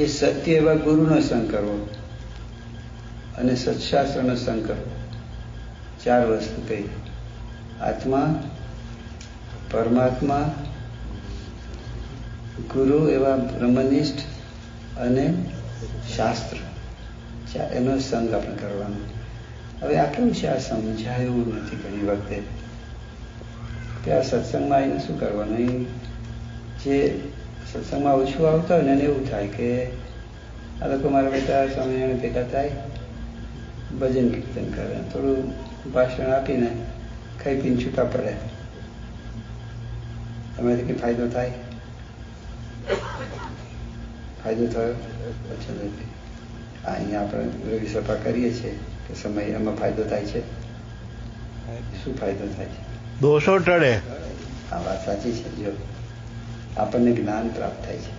પછી સત્ય એવા ગુરુનો સંગ કરવો અને સત્શાસ્ત્રનો સંગ કરવો. ચાર વસ્તુ કહી. આત્મા, પરમાત્મા, ગુરુ એવા બ્રહ્મનિષ્ઠ અને શાસ્ત્ર. એનો સંગ આપણે કરવાનો. હવે આ કેવું છે? આ સમજાયું નથી ઘણી વખતે. કે આ સત્સંગમાં એને શું કરવાનું? જે સત્સંગમાં ઓછું આવતા હોય ને એને એવું થાય કે આ લોકો મારા બેટા સ્વામિનારાયણ ભેગા થાય ભજન કીર્તન કરે થોડું ભાષણ આપીને ખાઈ પીને છૂટા પડે. એમાંથી કંઈ ફાયદો થાય? ફાયદો થયો? અચ્છા નથી અહીંયા આપણે રવિ સભા કરીએ છીએ કે સમય એમાં ફાયદો થાય છે? શું ફાયદો થાય છે? દોષો ટળે. આ વાત સાચી છે જો. આપણને જ્ઞાન પ્રાપ્ત થાય છે.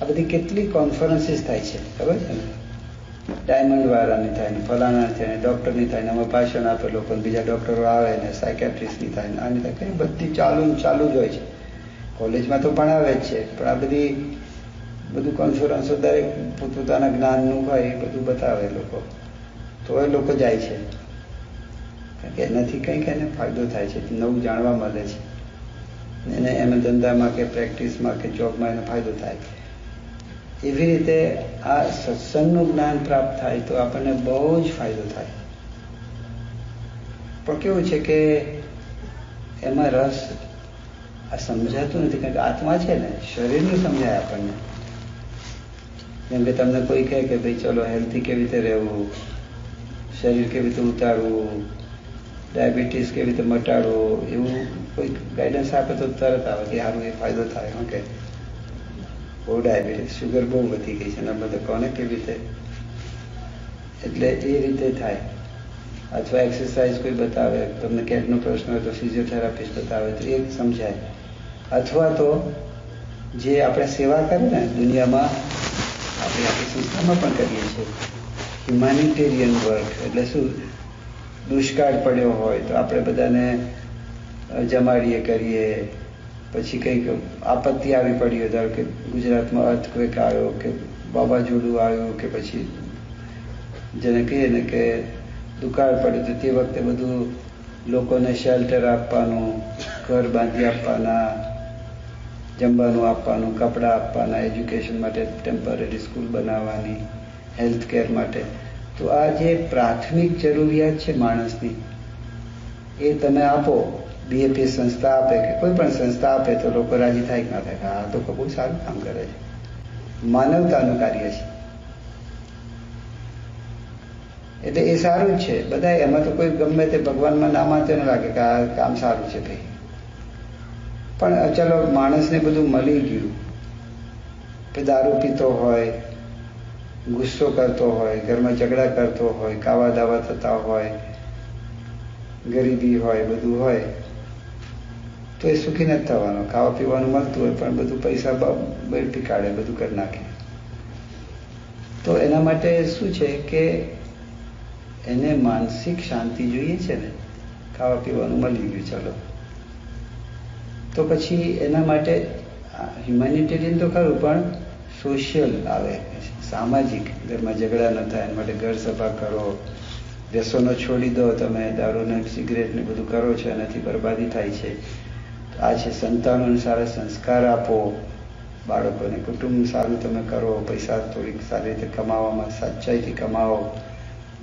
આ બધી કેટલી કોન્ફરન્સીસ થાય છે, ખબર છે ને? ડાયમંડ વાળાની થાય ને ફલાણા થાય ને ડૉક્ટરની થાય ને અમે ભાષણ આપે લોકો બીજા ડૉક્ટરો આવે ને સાયકેટ્રિસ્ટની થાય ને, આની થાય કઈ બધી ચાલુ ચાલુ જ હોય છે. કોલેજમાં તો ભણાવે જ છે, પણ આ બધી, બધું કોન્ફરન્સો દરેક પોતપોતાના જ્ઞાનનું હોય એ બધું બતાવે લોકો. તો એ લોકો જાય છે. કારણ કે એનાથી કંઈક એને ફાયદો થાય છે, નવું જાણવા મળે છે. એને એના ધંધામાં કે પ્રેક્ટિસમાં કે જોબમાં એનો ફાયદો થાય. એવી રીતે આ સત્સંગનું જ્ઞાન પ્રાપ્ત થાય તો આપણને બહુ જ ફાયદો થાય. પણ કેવું છે કે એમાં રસ આ સમજાતું નથી, કારણ કે આત્મા છે ને, શરીરનું સમજાય આપણને. જેમ કે તમને કોઈ કહે કે ભાઈ ચલો હેલ્થી કેવી રીતે રહેવું, શરીર કેવી રીતે ઉતારવું ડાયાબિટીસ કેવી રીતે મટાડવું, એવું કોઈ ગાઈડન્સ આપે તો તરત આવે કે સારું એ ફાયદો થાય ઓકે બહુ ડાયાબિટીસ શુગર બહુ વધી ગઈ છે અને બધા કોને કેવી રીતે એટલે એ રીતે થાય. અથવા એક્સરસાઇઝ કોઈ બતાવે, તમને કેટનો પ્રશ્ન હોય તો ફિઝિયોથેરાપિસ્ટ બતાવે, તો એ સમજાય. અથવા તો જે આપણે સેવા કરીએ ને દુનિયામાં, આપણે આપણી સંસ્થામાં પણ કરીએ છીએ હ્યુમાનિટેરિયન વર્ક એટલે શું? દુષ્કાળ પડ્યો હોય તો આપણે બધાને જમાડીએ, કરીએ. પછી કંઈક આપત્તિ આવી પડી હોય, ધારો કે ગુજરાતમાં અર્થક્વેક આવ્યો કે વાવાઝોડું આવ્યું કે પછી જેને કહીએ ને કે દુકાળ પડ્યો તો તે વખતે બધું લોકોને શેલ્ટર આપવાનું, ઘર બાંધી આપવાના, જમવાનું આપવાનું, કપડાં આપવાના એજ્યુકેશન માટે ટેમ્પરરી સ્કૂલ બનાવવાની હેલ્થ કેર માટે. તો આ જે પ્રાથમિક જરૂરિયાત છે માણસની, એ તમે આપો. બીએપી સંસ્થા આપે કે કોઈ પણ સંસ્થા આપે તો લોકો રાજી થાય કે ના થાય આ તો બહુ સારું કામ કરે છે. માનવતાનું કાર્ય છે. એટલે એ સારું જ છે. બધા એમાં તો કોઈ ગમે તે ભગવાનમાં ના માનતો ન લાગે કે આ કામ સારું છે ભાઈ. પણ ચલો માણસને બધું મળી ગયું. કે દારૂ પીતો હોય, ગુસ્સો કરતો હોય, ઘરમાં ઝઘડા કરતો હોય કાવા દાવા થતા હોય, ગરીબી હોય, બધું હોય. તો એ સુખી નથી થવાનો. ખાવા પીવાનું મળતું હોય પણ બધું પૈસા બેડથી કાઢે, બધું કરી નાખે. તો એના માટે શું છે કે એને માનસિક શાંતિ જોઈએ છે ને, ખાવા પીવાનું મળી ગયું, ચલો. તો પછી એના માટે હ્યુમેનિટેરિયન તો ખરું, પણ સોશિયલ આવે. સામાજિક, ઘરમાં ઝઘડા ન થાય, એના માટે ઘર સભા કરો. વ્યસનો છોડી દો તમે, દારૂ ને સિગરેટ ને બધું કરો છો, એનાથી બરબાદી થાય છે. આ છે સંતાન અનુસાર સંસ્કાર આપો. બાળકોને કુટુંબ સારું તમે કરો, પૈસા થોડીક સારી રીતે કમાવામાં સાચાઈથી કમાવો.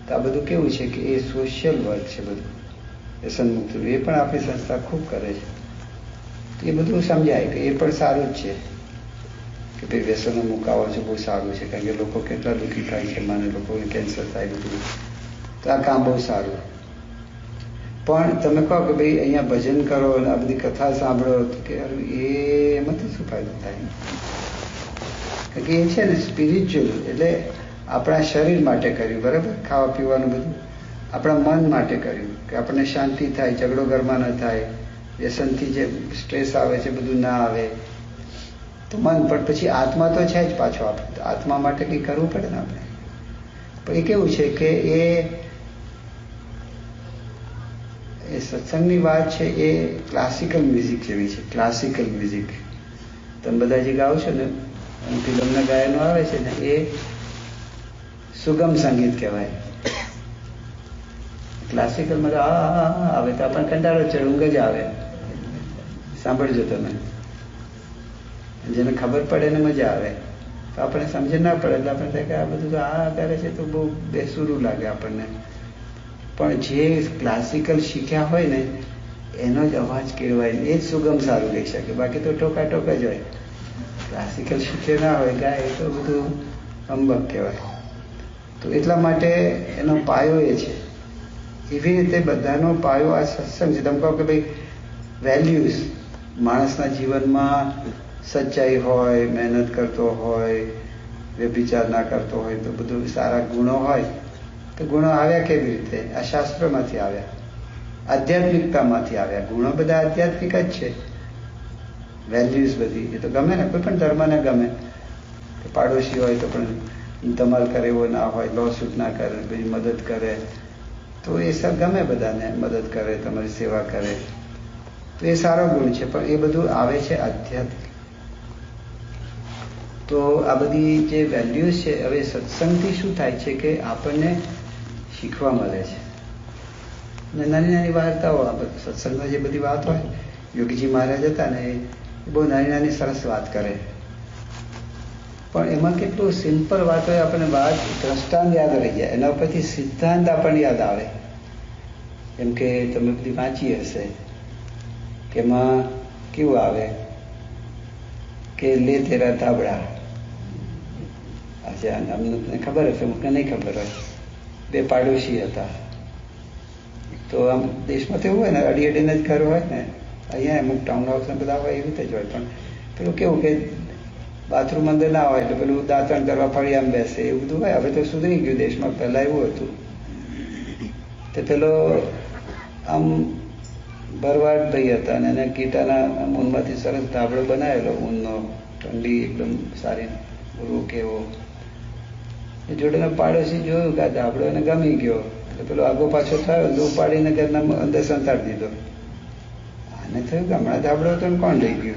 તો આ બધું કેવું છે કે એ સોશિયલ વર્ક છે બધું. વ્યસન મુક્તિનું એ પણ આપણી સંસ્થા ખૂબ કરે છે. એ બધું સમજાય કે એ પણ સારું જ છે. કે ભાઈ વ્યસનો મુકાવો છે બહુ સારું છે. કારણ કે લોકો કેટલા દુઃખી થાય છે. મને લોકોને કેન્સર થાય બધું. તો આ કામ બહુ સારું. પણ તમે કહો કે ભાઈ અહીંયા ભજન કરો અને આ બધી કથા સાંભળો તો કે એ એમાંથી શું ફાયદો થાય? કારણ કે એ છે ને સ્પિરિચ્યુઅલ એટલે આપણા શરીર માટે કર્યું, બરાબર? ખાવા પીવાનું બધું. આપણા મન માટે કર્યું, કે આપણને શાંતિ થાય, ઝઘડો ઘરમાં ન થાય, વ્યસનથી જે સ્ટ્રેસ આવે છે, બધું ના આવે. તો મન, પણ પછી આત્મા તો છે જ પાછો આપણે આત્મા માટે કંઈ કરવું પડે ને આપણે? પણ એ કેવું છે કે એ સત્સંગની વાત છે એ ક્લાસિકલ મ્યુઝિક જેવી છે ક્લાસિકલ મ્યુઝિક તમે બધા જે ગાઓ છો ને ફિલ્મના ગાયનો આવે છે ને, એ સુગમ સંગીત કહેવાય. ક્લાસિકલમાં તો, આ આવે તો આપણને કંટાળો છે ઊંઘ જ આવે. સાંભળજો તમે. જેને ખબર પડે ને મજા આવે. તો આપણે સમજ ના પડે, એટલે આપણે થાય કે આ બધું તો આ કરે છે તો બહુ બેસુરું લાગે આપણને. પણ જે ક્લાસિકલ શીખ્યા હોય ને, એનો જ અવાજ કેળવાય એ જ સુગમ સારું લઈ શકે. બાકી તો ટોકા ટોક જ હોય. ક્લાસિકલ શીખ્યો ના હોય, ગાય એ તો બધું અંબક કહેવાય. તો એટલા માટે એનો પાયો એ છે. એવી રીતે બધાનો પાયો આ સત્સંગ છે. તમે કહો કે ભાઈ વેલ્યુઝ માણસના જીવનમાં સચ્ચાઈ હોય, મહેનત કરતો હોય, વ્યભિચાર ના કરતો હોય, તો બધું સારા ગુણો હોય. તો ગુણો આવ્યા કેવી રીતે? આ શાસ્ત્રોમાંથી આવ્યા. આધ્યાત્મિકતામાંથી આવ્યા. ગુણો બધા આધ્યાત્મિક જ છે. વેલ્યુઝ બધી. એ તો ગમે ને, કોઈ પણ ધર્મને ગમે. કે પાડોશી હોય તો પણ ધમાલ કરે, એવો ના હોય લો સૂટ ના કરે બધી મદદ કરે. તો એ સર ગમે બધાને, મદદ કરે, તમારી સેવા કરે. તો એ સારો ગુણ છે, પણ એ બધું આવે છે આધ્યાત્મિક. તો આ બધી જે વેલ્યુઝ છે, હવે સત્સંગથી શું થાય છે કે આપણને શીખવા મળે છે. અને નાની નાની વાર્તાઓ, આ સત્સંગમાં જે બધી વાત હોય, યોગીજી મહારાજ હતા ને એ બહુ નાની નાની સરસ વાત કરે. પણ એમાં કેટલું સિમ્પલ વાત હોય, આપણને વાત દ્રષ્ટાંત યાદ રહી જાય. એના ઉપરથી સિદ્ધાંત આપણને યાદ આવે. એમ કે તમે બધી વાંચી હશે કે એમાં કેવું આવે? કે લે તેરા ધાબળા. આજે અમને ખબર હશે, મને નહીં ખબર હોય. બે પાડોશી હતા. તો આમ દેશમાં તો એવું હોય ને, અડી અડીને જ ઘર હોય ને, અહીંયા અમુક ટાઉન હાઉસ બધા હોય એવી રીતે જ હોય. પણ પેલું કેવું કે બાથરૂમ અંદર ના હોય તો પેલું દાંતણ કરવા ફળી આમ બેસે, એવું બધું હોય. હવે તો સુધરી ગયું, દેશમાં પહેલા એવું હતું. તો પેલો આમ ભરવાડ ભાઈ હતા અને એને કીટાના ઊનમાંથી સરસ ધાબળો બનાવેલો, ઊનનો, ઠંડી, એકદમ સારી, રૂ કેવો એ જોડેનો પાડોશી જોયું કે આ દાબડો એને ગમી ગયો. એટલે પેલો આગો પાછો થયો દૂર પાડીને ઘરના અંદર સંતાડી દીધો. આને થયું કે હમણાં દાબડો હતો ને કોણ લઈ ગયું?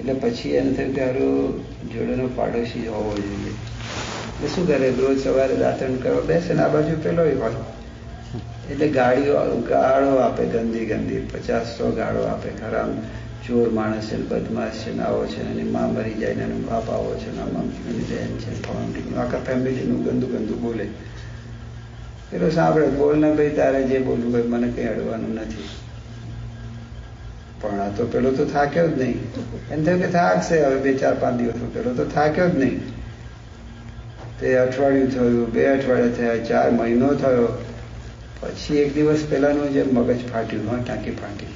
એટલે પછી એને થયું કે હારું, જોડેનો પાડોશી હોવો જોઈએ. એટલે શું કરે? રોજ સવારે દાંતણ કરવા બેસે ને આ બાજુ પેલો હોય. એટલે ગાડીઓ, ગાળો આપે ગંદી ગંદી પચાસ સો ગાળો આપે ખરાબ ચોર માણસ છે ને બદમાશ છે ને આવો છે ને એની માં મરી જાય ને એનો બાપ આવો છે ને આમાં બેન છે આખા ફેમિલીનું ગંદુ ગંદુ બોલે. પેલો સાંભળે, બોલ ને ભાઈ, તારે જે બોલવું હોય મને કંઈ અડવાનું નથી. પણ આ તો પેલો તો થાક્યો જ નહીં. એમ થયું કે થાકશે, હવે બે ચાર પાંચ દિવસ પેલો તો થાક્યો જ નહીં. તે અઠવાડિયું થયું, બે અઠવાડિયા થયા, ચાર મહિનો થયો. પછી એક દિવસ પહેલાનું જે મગજ ફાટ્યું, હા, ટાંકી ફાટી.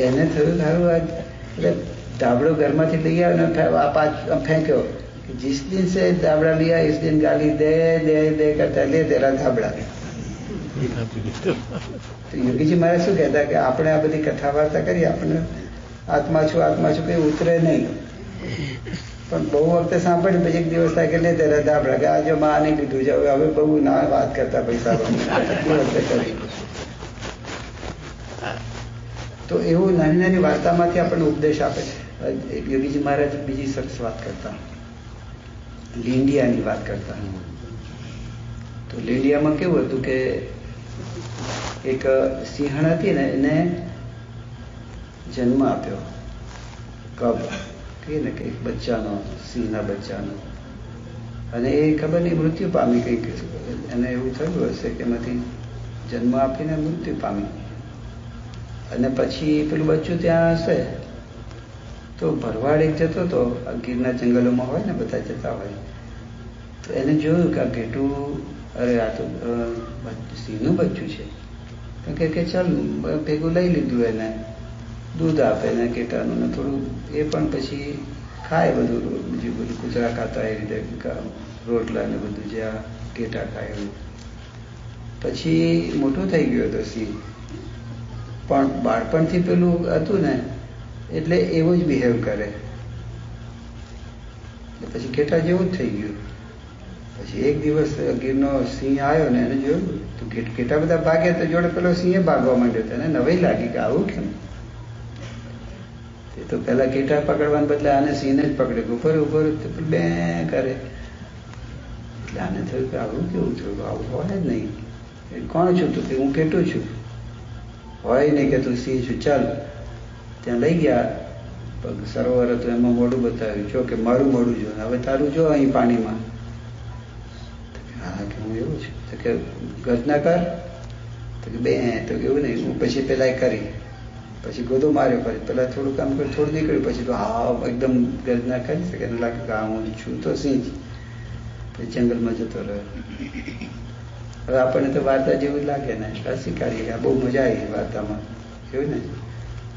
એને થયું સારું આ એટલે ધાબળો ઘરમાંથી લઈ આવ્યો ને આ પાછ ફેંક્યો जिस दिन से दाबड़ा लिया इस दिन गाली दे दे दे करता ले तेरा दाबड़ा તો યોગીજી મારે શું કહેતા કે આપણે આ બધી કથા વાર્તા કરીએ આપણને આત્મા છું આત્મા છું કઈ ઉતરે નહીં પણ બહુ વખતે સાંભળ્યું પછી એક દિવસ થાય કે લે તેરા દાબડા કે આજે માં આને લીધું છે હવે હવે બહુ ના વાત કરતા પૈસા વખતે કરી તો એવું નાની નાની વાર્તામાંથી આપણને ઉપદેશ આપે યોગીજી મહારાજ બીજી સરસ વાત કરતા. લીંડિયાની વાત કરતા. તો લીંડિયામાં કેવું હતું કે એક સિંહણ હતી ને, એને જન્મ આપ્યો. કબ કહીએ ને કે બચ્ચાનો, સિંહના બચ્ચાનો. અને એ ખબર નહીં, મૃત્યુ પામી કંઈક. એને એવું થયું હશે કે એમાંથી જન્મ આપીને મૃત્યુ પામી. અને પછી પેલું બચ્ચું ત્યાં હશે. તો ભરવાડ એક જતો હતો ગીરના જંગલોમાં હોય ને બધા જતા હોય. તો એને જોયું કે આ ઘેટું અરે આ તો સિંહનું બચ્ચું છે. કે કે ચાલ ભેગું લઈ લીધું એને. દૂધ આપે ને ઘેટાનું ને થોડું, એ પણ પછી ખાય બધું બીજું બધું કૂતરા ખાતા એ રીતે રોટલા ને બધું જે આ ઘેટા ખાય એવું. પછી મોટું થઈ ગયું હતો સિંહ. પણ બાળપણથી પેલું હતું ને, એટલે એવું જ બિહેવ કરે. પછી ઘેટા જેવું જ થઈ ગયું. પછી એક દિવસ ગીરનો સિંહ આવ્યો ને એને જોયું, તો ઘેટા બધા ભાગ્યા તો જોડે પેલો સિંહે ભાગવા માંડ્યો હતો એને નવાઈ લાગી કે આવું કેમ? એ તો પેલા ઘેટા પકડવાને બદલે આને સિંહને જ પકડે ઉપર ઉપર તો બે કરે. એટલે આને થયું કે આવું કેવું થયું? આવું હોય જ નહીં. કોણ છું તું? કે હું કેટું છું? હોય નહીં કે તું સિંહ છું, ચાલ. ત્યાં લઈ ગયા. પગ સરોવર હતું, એમાં મોડું બતાવ્યું. જો કે મારું મોડું જો, હવે તારું જો અહીં પાણીમાં. હા કે, હું એવું છું. તો કે ઘટના કર. તો કે, બે. તો કે, એવું નહીં. હું પછી પેલા કરી. પછી ગોદો માર્યો, પછી પેલા થોડું કામ કર્યું, થોડું નીકળ્યું, પછી તો, હા, એકદમ ગર્જના કરી. શકે લાગે કે, હા, હું છું તો સિંહ. પછી જંગલમાં જતો રહ્યો. હવે આપણને તો વાર્તા જેવું લાગે ને. સ્વીકારીએ કે બહુ મજા આવી વાર્તામાં. એવું ને?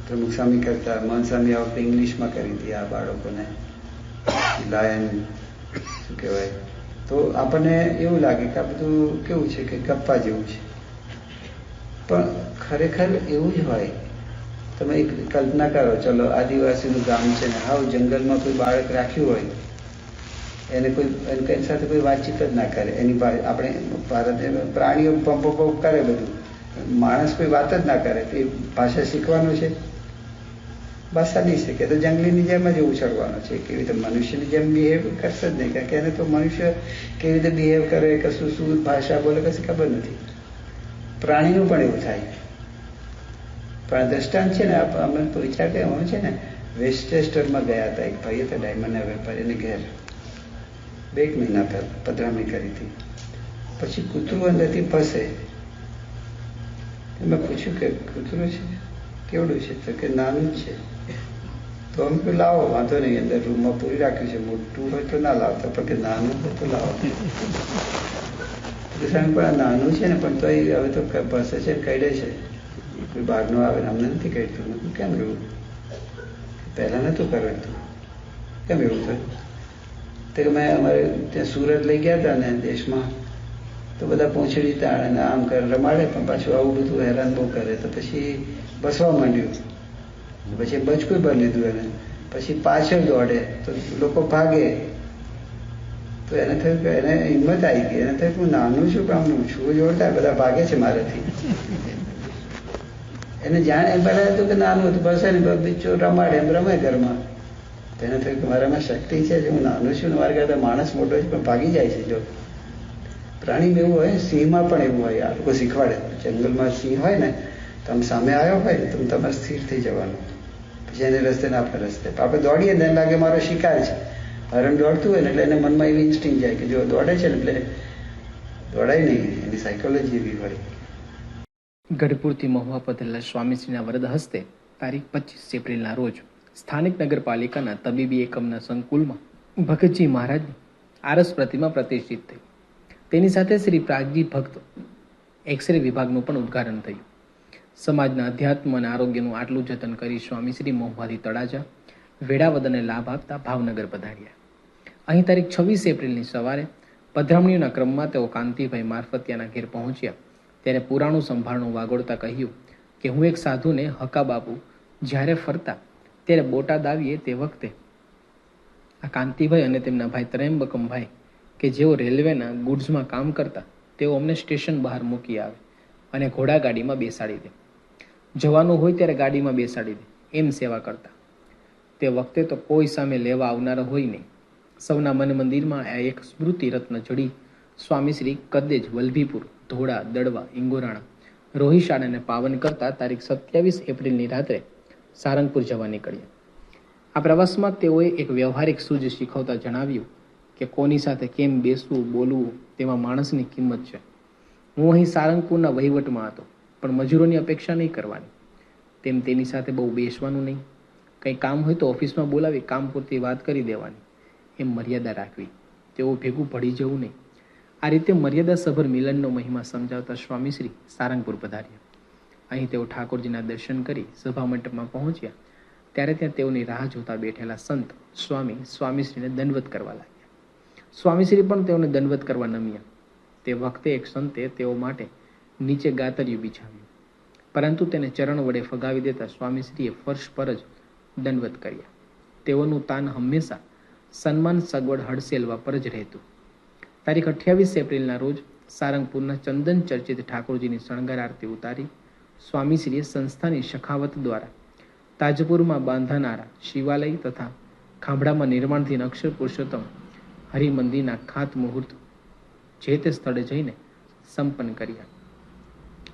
પ્રમુખ સ્વામી કરતા, મન સ્વામી આ વખતે ઇંગ્લિશમાં કરી હતી આ બાળકોને. લાયન શું કહેવાય. તો આપણને એવું લાગે કે આ બધું કેવું છે કે ગપ્પા જેવું છે. પણ ખરેખર એવું જ હોય. તમે એક કલ્પના કરો, ચલો આદિવાસીનું ગામ છે ને હાવ જંગલમાં કોઈ બાળક રાખ્યું હોય એને કોઈ, એની સાથે કોઈ વાતચીત જ ના કરે. એની આપણે ભારત પ્રાણીઓ પંપ પંપ કરે બધું. માણસ કોઈ વાત જ ના કરે. તો એ ભાષા શીખવાનું છે? ભાષા નહીં શીખે. તો જંગલીની જેમ જ ઉછળવાનું છે. કેવી રીતે મનુષ્યની જેમ બિહેવ કરશે જ નહીં. કારણ કે એને તો મનુષ્ય કેવી રીતે બિહેવ કરે, કશું શું ભાષા બોલે, કશું ખબર નથી. પ્રાણીનું પણ એવું થાય. પણ દ્રષ્ટાંત છે ને અમે વિચાર કર્યો છે ને, વેસ્ટેસ્ટરમાં ગયા હતા એક ભાઈ હતા ડાયમંડના વેપારીને ઘેર. બે એક મહિના પહેલા પધરામણી કરી હતી. પછી કૂતરું અંદરથી ફસે. મેં પૂછ્યું કે કૂતરું છે? કેવડું છે? તો કે નાનું છે. તો અમે કહ્યું લાવો, વાંધો નહીં, અંદર રૂમમાં પૂરી રાખ્યું છે. મોટું હોય તો ના લાવતા, પણ કે નાનું હોય તો લાવો. સામે પણ નાનું છે ને, પણ તો હવે તો બસે છે, કઈડે છે. કોઈ બહારનું આવે અમને નથી કહેતું કેમ એવું? પહેલાં નહોતું કરતું કેમ એવું થયું? તો મેં અમારે ત્યાં સુરત લઈ ગયા હતા ને દેશમાં, તો બધા પૂંછડી તાણ અને આમ કરે રમાડે, પણ પાછું આવું બધું હેરાન બહુ કરે. તો પછી બસવા માંડ્યું. પછી બચકું ભરી લીધું એને. પછી પાછળ દોડે, તો લોકો ભાગે. તો એને થયું કે એને હિંમત આવી ગઈ. એને થયું હું નાનું છું કામનું છું જોડતા બધા ભાગે છે મારાથી. એને જાણ પહેલા હતું કે નાનું હતું બસ એને બીચો રમાડે, એમ રમે ઘરમાં. તો એને થયું કે મારામાં શક્તિ છે જે હું નાનું છું મારા કરતા માણસ મોટો છે, પણ ભાગી જાય છે જો. પ્રાણીમાં એવું હોય, સિંહમાં પણ એવું હોય, આ લોકો શીખવાડે. જંગલમાં સિંહ હોય ને તમે સામે આવ્યો હોય ને તમે તમારે સ્થિર થઈ જવાનું. પછી એને રસ્તે ના આપણે રસ્તે. આપણે દોડીએ ને, એને લાગે મારો શિકાર છે. હરણ દોડતું હોય ને, એટલે એને મનમાં એવી ઇન્સ્ટિંગ જાય કે જો દોડે છે ને, એટલે દોડાય નહીં. એની સાયકોલોજી એવી હોય. ગઢપુરથી મહુવા પધરેલા સ્વામીશ્રીના વરદ હસ્તે તારીખ પચીસ એપ્રિલના રોજ સ્થાનિક નગરપાલિકાના તબીબી એકમના સંકુલમાં ભગતજી મહારાજની આરસ પ્રતિમા પ્રતિષ્ઠિત થઈ. તેની સાથે શ્રી પ્રાગજી ભક્ત એક્સરે વિભાગનું પણ ઉદ્ઘાટન થયું. સમાજના અધ્યાત્મ અને આરોગ્યનું આટલું જતન કરી સ્વામી શ્રી મોહવાદી તળાજા વેળાવદને લાભ આપતા ભાવનગર પધાર્યા. અહીં તારીખ છવ્વીસ એપ્રિલની સવારે પધરામણીઓના ક્રમમાં તેઓ કાંતિભાઈ મારફતિયાના ઘેર પહોંચ્યા. ત્યારે પુરાણું સંભાળનું વાગોળતા કહ્યું કે હું એક સાધુને હકા બાપુ જ્યારે ફરતા ત્યારે બોટાદ આવીએ તે વખતે આ કાંતિભાઈ અને તેમના ભાઈ ત્રયંબકમભાઈ કે જેઓ રેલવેના ગુડ્સમાં કામ કરતા, તેઓ અમને સ્ટેશન બહાર મૂકી આવે અને ઘોડાગાડીમાં બેસાડી દે. જવાનું હોય ત્યારે ગાડીમાં બેસાડી દે. એમ સેવા કરતા. તે વખતે તો કોઈ સામે લેવા આવનારા હોય નહીં. સૌના મન મંદિરમાં આ એક સ્મૃતિ રત્ન જડી સ્વામીશ્રી કદેજ, વલભીપુર, ધોળા, દડવા, ઇંગોરાણા રોહિશાળાને પાવન કરતા તારીખ સત્યાવીસ એપ્રિલની રાત્રે સારંગપુર જવા નીકળ્યા. આ પ્રવાસમાં તેઓએ એક વ્યવહારિક સૂઝ શીખવતા જણાવ્યું કે કોની સાથે કેમ બેસવું, બોલવું તેમાં માણસની કિંમત છે. હું અહીં સારંગપુરના વહીવટમાં હતો, પણ મજૂરોની અપેક્ષા નહીં કરવાની. તેમ તેની સાથે બહુ બેસવાનું નહીં. કંઈ કામ હોય તો ઓફિસમાં બોલાવી કામ પૂરતી વાત કરી દેવાની. એમ મર્યાદા રાખવી. તેઓ ભેગું ભળી જવું નહીં. આ રીતે મર્યાદાસભર મિલનનો મહિમા સમજાવતા સ્વામીશ્રી સારંગપુર પધાર્યા. અહીં તેઓ ઠાકોરજીના દર્શન કરી સભા મંડપમાં પહોંચ્યા. ત્યારે ત્યાં તેઓની રાહ જોતા બેઠેલા સંત, સ્વામી, સ્વામીશ્રીને દંડવત કરવા લાગ્યા. સ્વામીશ્રી પણ તેઓને દંડવત કરવા નમ્યા. તે વખતે એક સંતે તેઓ માટે નીચે ગાતરિયું બિછાવ્યું. પરંતુ તેને ચરણ વડે ફગાવી દેતા સ્વામીશ્રીએ ફર્શ પર જ દંડવત કર્યા. તેઓનું તાન હંમેશા સન્માન સગવડ હડસેલવા પર જ રહેતું. તારીખ અઠ્યાવીસ એપ્રિલના રોજ સારંગપુરના ચંદન ચર્ચિત ઠાકોરજીની શણગાર આરતી ઉતારી સ્વામીશ્રીએ સંસ્થાની શખાવત દ્વારા તાજપુરમાં બાંધાનારા શિવાલય તથા ખાંભડામાં નિર્માણથી અક્ષર પુરુષોત્તમ હરિમંદિરના ખાત મુહૂર્ત જે તે સ્થળે જઈને સંપન્ન કર્યા.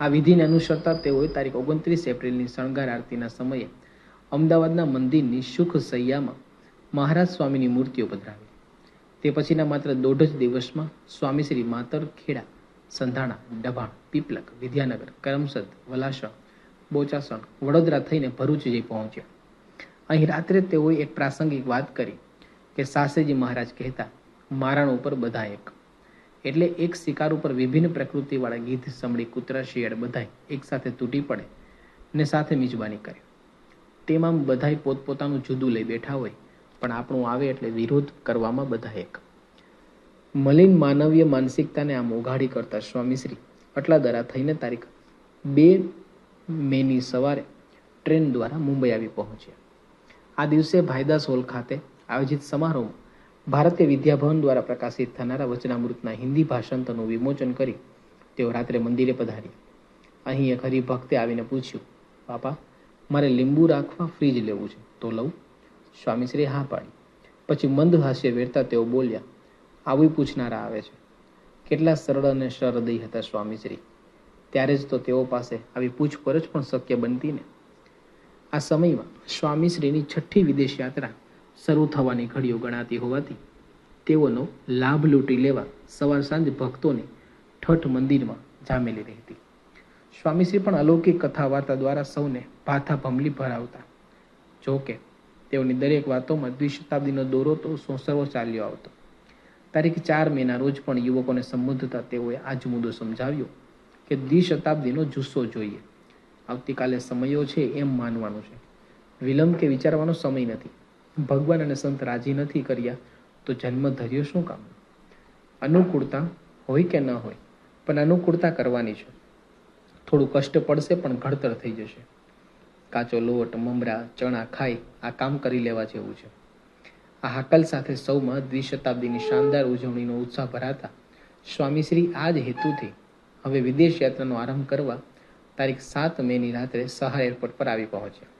આ વિધિને અનુસરતા તેઓએ તારીખ ઓગણત્રીસ એપ્રિલની શણગાર આરતીના સમયે અમદાવાદના મંદિરની સુખ સૈયામાં મહારાજ સ્વામીની મૂર્તિઓ પધરાવી. તે પછીના માત્ર દોઢ જ દિવસમાં સ્વામી શ્રી માતર ખેડા સંધાણા ડભાણ પીપલક, વિદ્યાનગર, કરમસદ, વલાસણ, બોચાસણ, વડોદરા થઈને ભરૂચ જઈ પહોંચ્યા. અહીં રાત્રે તેઓએ એક પ્રાસંગિક વાત કરી કે સાસેજી મહારાજ કહેતા, મારણ ઉપર બધા એક. એટલે એક શિકાર ઉપર વિભિન્ન પ્રકૃતિવાળા ગીધ સંભળી કૂતરા, શિયાળ બધાય એકસાથે તૂટી પડે ને સાથે મિજબાની કરે. તેમાં બધાય પોતપોતાનું જુદું લઈ બેઠા હોય, પણ આપણું આવે એટલે વિરોધ કરવામાં બધા એક. મલિન માનવીય માનસિકતાને આમ ઉઘાડી કરતા સ્વામીશ્રી અટલાદરા થઈને તારીખ બે મેની સવારે ટ્રેન દ્વારા મુંબઈ આવી પહોંચ્યા. આ દિવસે ભાઈદાસ હોલ ખાતે આયોજિત સમારોહમાં ભારતીય વિદ્યાભવન દ્વારા પ્રકાશિત થનારા વચનામૃતના હિન્દી ભાષાંતરનું વિમોચન કરી તેઓ રાત્રે મંદિરે પધાર્યા. અહીં એક હરિભક્તે આવીને પૂછ્યું, બાપા, મારે લીંબુ રાખવા ફ્રીજ લેવું છે, તો લઉં? સ્વામીશ્રીએ હા પાડી. પછી મંદ હાસ્ય વેરતા તેઓ બોલ્યા આવું પૂછનારા આવે છે. કેટલા સરળ અને સરહૃદય હતા સ્વામીશ્રી. ત્યારે જ તો તેઓ પાસે આવી પૂછપરછ પણ શક્ય બનતી ને. આ સમયમાં સ્વામીશ્રીની છઠ્ઠી વિદેશ યાત્રા શરૂ થવાની ઘડીઓ ગણાતી હોવાથી તેઓનો લાભ લૂંટી લેવા સવાર સાંજ ભક્તોને ઠઠ મંદિરમાં જામેલી રહેતી સ્વામીશ્રી પણ અલૌકિક કથા વાર્તા દ્વારા સૌને ભાથા ભમલી ભરાવતા. જો કે તેઓની દરેક વાતોમાં દ્વિશતાબ્દીનો દોરો તો સોસરવો ચાલ્યો આવતો. તારીખ ચાર મેના રોજ પણ યુવકોને સંબોધતા તેઓએ આ જ મુદ્દો સમજાવ્યો કે દ્વિશતાબ્દીનો જુસ્સો જોઈએ. આવતીકાલે સમયો છે એમ માનવાનું છે. વિલંબ કે વિચારવાનો સમય નથી. ભગવાન અને સંત રાજી નથી કર્યા તો જન્મ ધર્યો શું કામ? અનુકૂળતા હોય કે ન હોય? પણ અનુકૂળતા કરવાની છે. થોડું કષ્ટ પડશે પણ ઘડતર થઈ જશે. કાચો લોટ, મમરા, ચણા ખાઈ આ કામ કરી લેવા જેવું છે. આ હાકલ સાથે સૌમાં દ્વિશતાબ્દીની શાનદાર ઉજવણીનો ઉત્સાહ ભરાતા સ્વામીશ્રી આ જ હેતુથી હવે વિદેશ યાત્રાનો આરંભ કરવા તારીખ સાત મેની રાત્રે સહાર એરપોર્ટ પર આવી પહોંચ્યા.